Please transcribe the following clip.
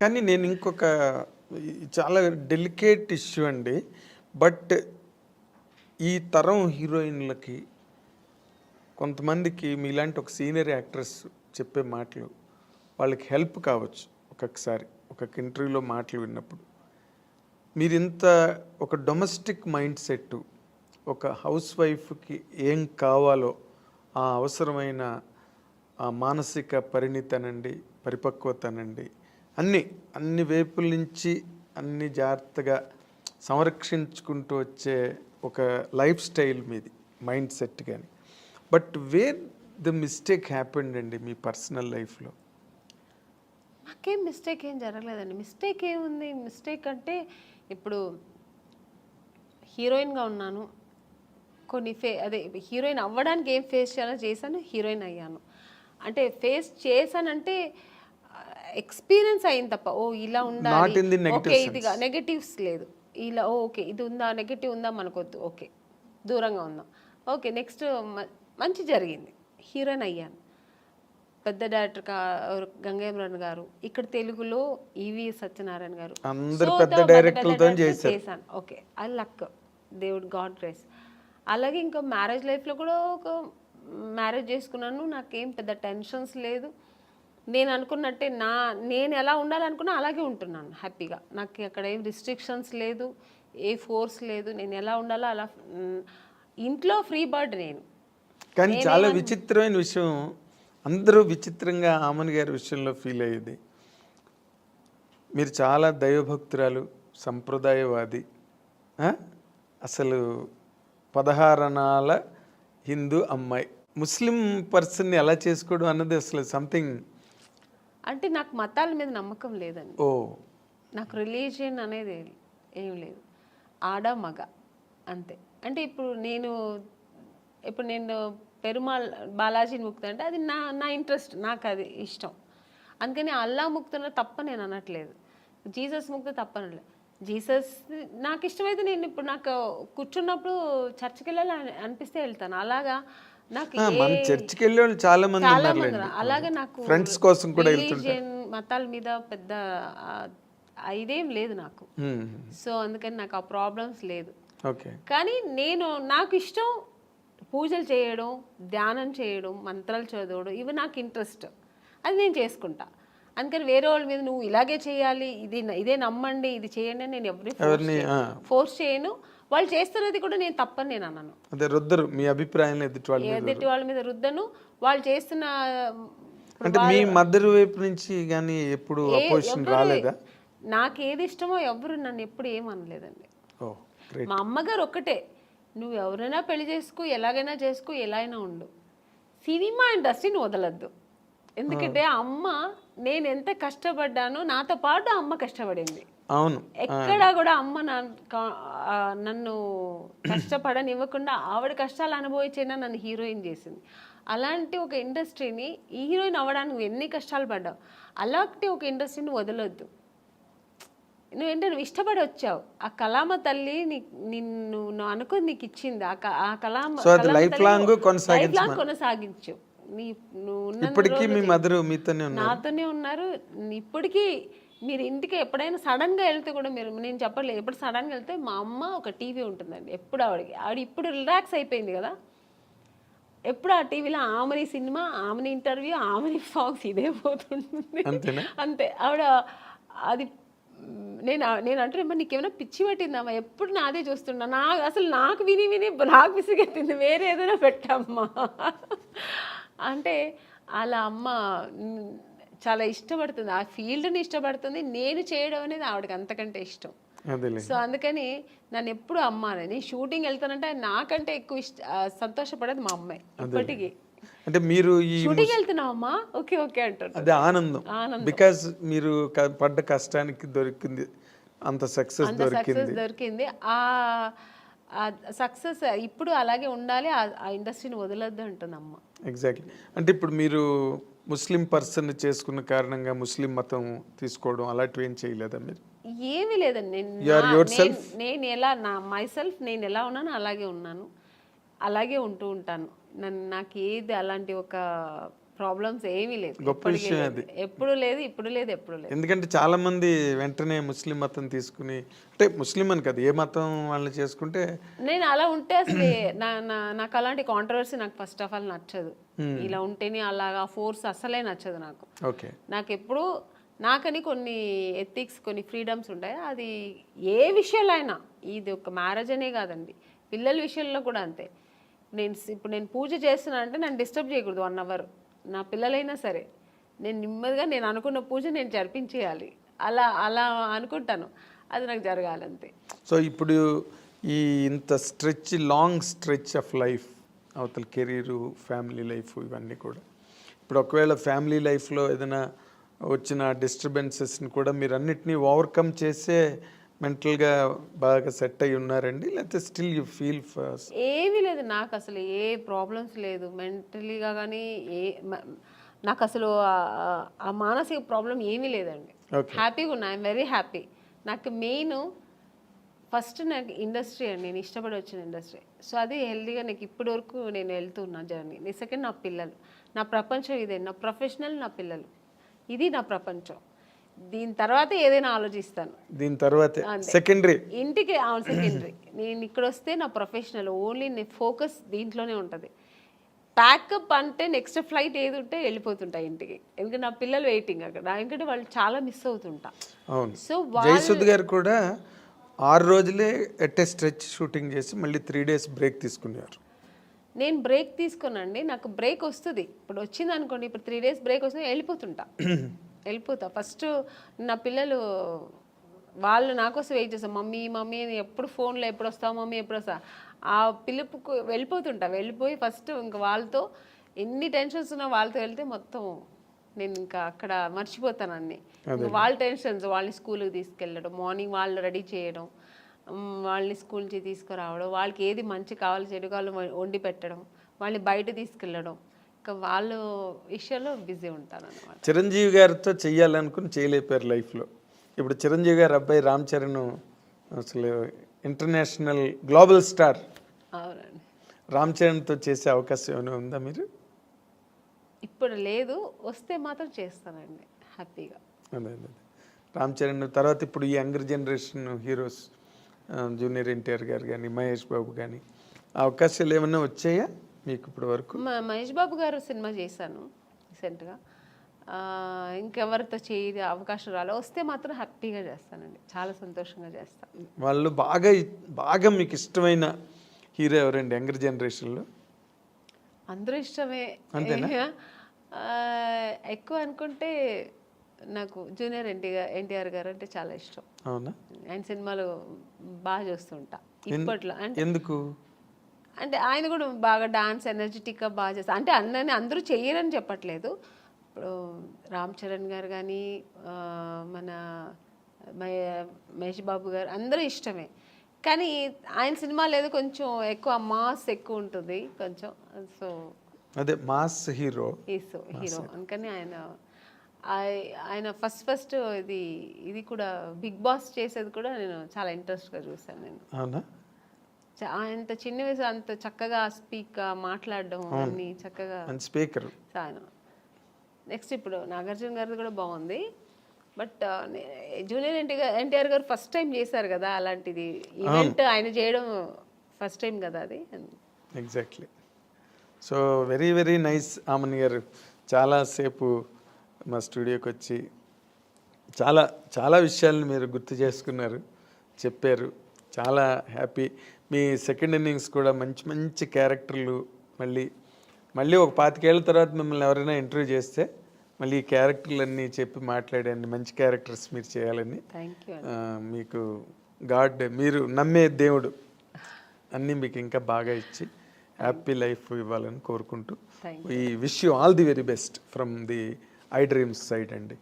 కానీ నేను ఇంకొక చాలా డెలికేట్ ఇష్యూ అండి. బట్ ఈ తరం హీరోయిన్లకి కొంతమందికి మీలాంటి ఒక సీనియర్ యాక్ట్రెస్ చెప్పే మాటలు వాళ్ళకి హెల్ప్ కావచ్చు ఒక్కొక్కసారి ఒక ఇంటర్వ్యూలో మాటలు విన్నప్పుడు. మీరు ఇంత ఒక డొమెస్టిక్ మైండ్ సెట్ ఒక హౌస్ వైఫ్కి ఏం కావాలో ఆ అవసరమైన ఆ మానసిక పరిణితనండి పరిపక్వతనండి. అన్ని అన్ని వైపుల నుంచి అన్ని జాగ్రత్తగా సంరక్షించుకుంటూ వచ్చే ఒక లైఫ్ స్టైల్ మీది మైండ్ సెట్ కానీ but where the mistake happened అండి మీ పర్సనల్ లైఫ్లో? నాకేం మిస్టేక్ ఏం జరగలేదండి. మిస్టేక్ ఏముంది? మిస్టేక్ అంటే ఇప్పుడు హీరోయిన్గా ఉన్నాను. కొన్ని ఫే అదే హీరోయిన్ అవ్వడానికి ఏం ఫేస్ చేయాలో చేశాను హీరోయిన్ అయ్యాను. అంటే ఫేస్ చేశానంటే ఎక్స్పీరియన్స్ అయింది తప్ప ఓ ఇలా ఉండాలి. negative ఓకే ఇది నెగటివ్స్ లేదు. ఇలా ఓకే ఇది ఉందా నెగటివ్ ఉందా మనకొద్దు ఓకే దూరంగా ఉందాం. ఓకే నెక్స్ట్ మంచి జరిగింది. హీరోయిన్ అయ్యాను. పెద్ద డైరెక్టర్ గంగేమ్రన్ గారు ఇక్కడ తెలుగులో ఈవి సత్యనారాయణ గారు. చేశాను. ఓకే అది లక్ దేవుడు గాడ్ గ్రేస్ అలాగే ఇంకా మ్యారేజ్ లైఫ్లో కూడా ఒక మ్యారేజ్ చేసుకున్నాను. నాకేం పెద్ద టెన్షన్స్ లేదు. నేను అనుకున్నట్టే నా నేను ఎలా ఉండాలనుకున్నా అలాగే ఉంటున్నాను హ్యాపీగా. నాకు అక్కడ ఏం రిస్ట్రిక్షన్స్ లేదు ఏ ఫోర్స్ లేదు నేను ఎలా ఉండాలో అలా ఇంట్లో ఫ్రీ బర్డ్ నేను. కానీ చాలా విచిత్రమైన విషయం అందరూ విచిత్రంగా ఆమన్ గారి విషయంలో ఫీల్ అయ్యేది. మీరు చాలా దైవభక్తురాలు సంప్రదాయవాది? అసలు పదహారణాల హిందూ అమ్మాయి. ముస్లిం పర్సన్ని ఎలా చేసుకోవడం అన్నది అసలు సంథింగ్ అంటే నాకు మతాల మీద నమ్మకం లేదండి. ఓ. నాకు రిలీజియన్ అనేది ఏం లేదు. ఆడ మగ అంతే. అంటే ఇప్పుడు నేను ఇప్పుడు నేను పెరుమాళ్ బాలాజీని ముక్త అంటే అది నా నా ఇంట్రెస్ట్ నాకు అది ఇష్టం. అందుకని అల్లా ముక్తున్న తప్ప నేను అనట్లేదు. జీసస్ ముక్త తప్ప అనట్లేదు జీసస్ నాకు ఇష్టమైతే నేను ఇప్పుడు నాకు కూర్చున్నప్పుడు చర్చికి వెళ్ళాలి అని- అనిపిస్తే వెళ్తాను. అలాగా నాకు మన చర్చికి వెళ్ళే వాళ్ళు చాలా మంది ఉన్నారు. అలాగే నాకు ఫ్రెండ్స్ కోసం కూడా వెళ్తుంటారు. మతాల మీద పెద్ద ఇదేం లేదు నాకు. సో అందుకని నాకు ఆ ప్రాబ్లమ్స్ లేదు. కానీ నేను నాకు ఇష్టం పూజలు చేయడం ధ్యానం చేయడం మంత్రాలు చదవడం ఇవి నాకు ఇంట్రెస్ట్. అది నేను చేసుకుంటా. అందుకని వేరే వాళ్ళ మీద నువ్వు ఇలాగే చేయాలి ఇది ఇదే నమ్మండి ఇది చేయండి అని నేను ఎవరిని ఫోర్స్ చేయను. వాళ్ళు చేస్తున్నది కూడా నేను తప్పని నేను అన్నాను అదే రుద్దరు మీ అభిప్రాయం ఎదుటి వాళ్ళు ఎదుటి వాళ్ళ మీద రుద్దను వాళ్ళు చేస్తున్న అంటే మీ మదర్ వైపు నుంచి కానీ ఎప్పుడు అపోజిషన్ రాలేదా? నాకు ఏది ఇష్టమో ఎవరు నన్ను ఎప్పుడు ఏమనలేదండి మా అమ్మగారు ఒక్కటే నువ్వు ఎవరైనా పెళ్ళి చేసుకో ఎలాగైనా చేసుకో ఎలా అయినా ఉండు. సినిమా ఇండస్ట్రీని వదలద్దు. ఎందుకంటే అమ్మ నేను ఎంత కష్టపడ్డానో నాతో పాటు అమ్మ కష్టపడింది. అవును. ఎక్కడా కూడా అమ్మ నన్ను కష్టపడనివ్వకుండా ఆవిడ కష్టాలు అనుభవించైనా నన్ను హీరోయిన్ చేసింది. అలాంటి ఒక ఇండస్ట్రీని ఈ హీరోయిన్ అవ్వడానికి నువ్వు ఎన్ని కష్టాలు పడ్డావు? అలాంటి ఒక ఇండస్ట్రీని వదలొద్దు. నువ్వేంటే నువ్వు ఇష్టపడి వచ్చావు. ఆ కళామ తల్లి నిన్ను నువ్వు అనుకుని నీకు ఇచ్చింది. ఆ క- ఆ కళామ So అది కళామ life తల్లి long నువ్వు కొనసాగించమా? life long కొనసాగించు. నీ నువ్వు ఇప్పటికీ మీ మదర్ మీతోనే నాతోనే ఉన్నారు. ఇప్పటికీ మీరు ఇంటికి ఎప్పుడైనా సడన్గా వెళ్తే కూడా మీరు నేను చెప్పలేదు ఎప్పుడు సడన్గా వెళ్తే మా అమ్మ ఒక టీవీ ఉంటుందండి. ఎప్పుడు ఆవిడకి ఆవిడ ఇప్పుడు రిలాక్స్ అయిపోయింది కదా. ఎప్పుడు ఆ టీవీలో ఆమెని సినిమా ఆమెని ఇంటర్వ్యూ ఆమెని ఫాక్స్ ఇదే పోతుంటుంది. అంతేనా? అంతే. ఆవిడ అది నేను నేను అంటున్నా నీకు ఏమైనా పిచ్చి పట్టిందమ్మా ఎప్పుడు నాదే చూస్తున్నా? నా అసలు నాకు విని విని నాకు విసిగెత్తింది వేరే ఏదైనా పెట్టమ్మా. అంటే అలా అమ్మ చాలా ఇష్టపడుతుంది. ఆ ఫీల్డ్ని ఇష్టపడుతుంది. నేను చేయడం అనేది ఆవిడకి అంతకంటే ఇష్టం. సో అందుకని నన్ను ఎప్పుడు అమ్మ అని నేను షూటింగ్ వెళ్తానంటే నాకంటే ఎక్కువ ఇష్ట సంతోషపడేది మా అమ్మాయి ఇప్పటికీ. అంటే మీరు ఈ షూటింగ్ వెళ్తున్నావు అమ్మా ఓకే ఓకే అంటారు అదే ఆనందం. బికాజ్ మీరు పడ్డ కష్టానికి దొరికింది. అంత సక్సెస్ దొరికింది. దొరికింది. ఆ సక్సెస్ ఇప్పుడు అలాగే ఉండాలి. ఆ ఇండస్ట్రీని వదలొద్దు అంటుంది అమ్మ. ఎగ్జాక్ట్లీ. అంటే ఇప్పుడు మీరు ముస్లిం పర్సన్ చేసుకున్న కారణంగా ముస్లిం మతం తీసుకోవడం అలాంటివి ఏం చేయలేదా మీరు? ఏమీ లేదండి. నేను ఎలా నా మై సెల్ఫ్ నేను ఎలా ఉన్నానో అలాగే ఉన్నాను. అలాగే ఉంటూ ఉంటాను. నన్ను నాకు ఏది అలాంటి ఒక ప్రాబ్లమ్స్ ఏమీ లేదు. గొప్ప విషయం. అది. ఎప్పుడు లేదు ఇప్పుడు లేదు ఎప్పుడు లేదు. ఎందుకంటే చాలా మంది వెంటనే ముస్లిం మతం తీసుకుని అంటే ముస్లిం అని కాదు ఏ మతం వాళ్ళని చేసుకుంటే నేను అలా ఉంటే అసలు నాకు అలాంటి కాంట్రవర్సీ నాకు ఫస్ట్ ఆఫ్ ఆల్ నచ్చదు. ఇలా ఉంటేనే అలాగా ఫోర్స్ అసలే నచ్చదు నాకు. ఓకే నాకు ఎప్పుడు నాకని కొన్ని ఎథిక్స్ కొన్ని ఫ్రీడమ్స్ ఉంటాయి. అది ఏ విషయంలో అయినా ఇది ఒక మ్యారేజ్ అనే కాదండి. పిల్లల విషయంలో కూడా అంతే. నేను ఇప్పుడు నేను పూజ చేస్తున్నా అంటే నన్ను డిస్టర్బ్ చేయకూడదు వన్ అవర్ నా పిల్లలైనా సరే నేను నెమ్మదిగా నేను అనుకున్న పూజ నేను జరిపించేయాలి. అలా అలా అనుకుంటాను. అది నాకు జరగాలంతే. సో ఇప్పుడు ఈ ఇంత stretch long stretch of life అవతల కెరీరు ఫ్యామిలీ లైఫ్ ఇవన్నీ కూడా. ఇప్పుడు ఒకవేళ ఫ్యామిలీ లైఫ్లో ఏదైనా వచ్చిన డిస్టర్బెన్సెస్ని కూడా మీరు అన్నిటినీ ఓవర్కమ్ చేసే మెంటల్గా బాగా సెట్ అయి ఉన్నారండి? లేకపోతే స్టిల్ యూ ఫీల్ ఫస్ట్? ఏమీ లేదు. నాకు అసలు ఏ ప్రాబ్లమ్స్ లేదు. మెంటలీగా కానీ ఏ నాకు అసలు ఆ- మానసిక ప్రాబ్లం ఏమీ లేదండి. హ్యాపీగా ఉన్నా. I'm very happy. నాకు మెయిన్ ఫస్ట్ నాకు ఇండస్ట్రీ అండి నేను ఇష్టపడి వచ్చిన ఇండస్ట్రీ. సో అది హెల్దీగా నాకు ఇప్పటి వరకు నేను వెళ్తున్నా జర్నీ. సెకండ్ నా పిల్లలు. నా ప్రపంచం ఇదే నా ప్రొఫెషనల్ నా పిల్లలు. ఇది నా ప్రపంచం. దీని తర్వాత ఏదైనా ఆలోచిస్తాను. దీని తర్వాత సెకండరీ. ఇంటికి అవును సెకండరీ. నేను ఇక్కడ వస్తే నా ప్రొఫెషనల్ ఓన్లీ నీ ఫోకస్ దీంట్లోనే ఉంటుంది. ప్యాకప్ అంటే నెక్స్ట్ ఫ్లైట్ ఏది ఉంటే వెళ్ళిపోతుంటా ఇంటికి. ఎందుకంటే నా పిల్లలు వెయిటింగ్ అక్కడ. ఎందుకంటే వాళ్ళు చాలా మిస్ అవుతుంటా. అవును. సో జయసుద్ గారు కూడా ఆరు రోజులే ఎట్ ఏ స్ట్రెచ్ షూటింగ్ చేసి మళ్ళీ త్రీ డేస్ బ్రేక్ తీసుకున్నారు. నేను బ్రేక్ తీసుకోనండి నాకు బ్రేక్ వస్తుంది. ఇప్పుడు వచ్చింది అనుకోండి ఇప్పుడు త్రీ డేస్ బ్రేక్ వస్తుంది వెళ్ళిపోతుంటా. వెళ్ళిపోతా. ఫస్ట్ నా పిల్లలు వాళ్ళు నా కోసం వెయిట్ చేస్తారు. మమ్మీ మమ్మీ ఎప్పుడు ఫోన్లో ఎప్పుడు వస్తావు మమ్మీ ఎప్పుడు వస్తా ఆ పిలుపుకు వెళ్ళిపోతుంటా. వెళ్ళిపోయి ఫస్ట్ ఇంకా వాళ్ళతో ఎన్ని టెన్షన్స్ ఉన్నా వాళ్ళతో వెళ్తే మొత్తం నేను ఇంకా అక్కడ మర్చిపోతాను అన్ని వాళ్ళ టెన్షన్స్ వాళ్ళని స్కూల్కి తీసుకెళ్ళడం మార్నింగ్ వాళ్ళు రెడీ చేయడం వాళ్ళని స్కూల్ నుంచి తీసుకురావడం వాళ్ళకి ఏది మంచి కావాలి చెడు కావాలి వండి పెట్టడం వాళ్ళని బయట తీసుకెళ్ళడం. ఇంకా వాళ్ళ విషయంలో బిజీ ఉంటాను అనమాట చిరంజీవి గారితో చెయ్యాలనుకుని చేయలేపారు లైఫ్లో. ఇప్పుడు చిరంజీవి గారి అబ్బాయి రామ్ చరణ్ అసలు ఇంటర్నేషనల్ గ్లోబల్ స్టార్. అవునండి. రామ్ చరణ్తో చేసే అవకాశం ఏమైనా ఉందా మీరు? ఇప్పుడు లేదు వస్తే మాత్రం చేస్తానండి హ్యాపీగా. అదే అదే. రామ్ చరణ్ తర్వాత ఇప్పుడు ఈ younger generation heroes junior NTR గారు కానీ మహేష్ బాబు కానీ అవకాశాలు ఏమైనా వచ్చాయా మీకు ఇప్పటి వరకు? మా మహేష్ బాబు గారు సినిమా చేశాను రీసెంట్గా. ఇంకెవరితో చేయ అవకాశం రాలే వస్తే మాత్రం హ్యాపీగా చేస్తానండి చాలా సంతోషంగా చేస్తాను వాళ్ళు బాగా బాగా మీకు ఇష్టమైన హీరో ఎవరండి యంగర్ జనరేషన్లో? అందరూ ఇష్టమే. ఆ, ఎక్కువ అనుకుంటే నాకు జూనియర్ ఎన్టీఆర్ ఎన్టీఆర్ గారు అంటే చాలా ఇష్టం. అవునా? ఆయన సినిమాలు బాగా చూస్తుంటా. ఇప్పట్లో అంటే ఎందుకు? అంటే ఆయన కూడా బాగా డాన్స్ ఎనర్జెటిక్గా బాగా చేస్తారు అంటే అందరిని అందరూ చెయ్యరని చెప్పట్లేదు. ఇప్పుడు రామ్ చరణ్ గారు కానీ మన మహే- మహేష్ బాబు గారు అందరూ ఇష్టమే. కానీ ఆయన సినిమాలు ఏదో కొంచెం ఎక్కువ మాస్ ఎక్కువ ఉంటుంది కొంచెం. సో అదే మాస్ హీరో. హీరో. అందుకని ఆయన ఆయ- ఆయన ఫస్ట్ ఫస్ట్ ఇది ఇది కూడా బిగ్ బాస్ చేసేది కూడా నేను చాలా ఇంట్రెస్ట్గా చూసాను నేను. అవునా? అంత చిన్న వయసు అంత చక్కగా స్పీక్ మాట్లాడడం అన్ని చక్కగా స్పీకర్. చాలా. నెక్స్ట్ ఇప్పుడు నాగార్జున గారిది కూడా బాగుంది. బట్ జూనియర్ ఎన్టీఆర్ ఎన్టీఆర్ గారు ఫస్ట్ టైం చేశారు కదా అలాంటిది. ఈవెంట్ ఆయన చేయడం ఫస్ట్ టైం కదా అది. Exactly. So very very nice Aman గారు. చాలాసేపు మా స్టూడియోకి వచ్చి చాలా చాలా విషయాలను మీరు గుర్తు చేసుకున్నారు చెప్పారు. చాలా హ్యాపీ. మీ సెకండ్ ఇన్నింగ్స్ కూడా మంచి మంచి క్యారెక్టర్లు మళ్ళీ మళ్ళీ ఒక పాతికేళ్ళ తర్వాత మిమ్మల్ని ఎవరైనా ఇంటర్వ్యూ చేస్తే మళ్ళీ ఈ క్యారెక్టర్లన్నీ చెప్పి మాట్లాడండి మంచి క్యారెక్టర్స్ మీరు చేయాలని. మీకు గాడ్ మీరు నమ్మే దేవుడు అన్నీ మీకు ఇంకా బాగా ఇచ్చి హ్యాపీ లైఫ్ ఇవ్వాలని కోరుకుంటూ ఈ wish you all the very best from the I dreams side అండి.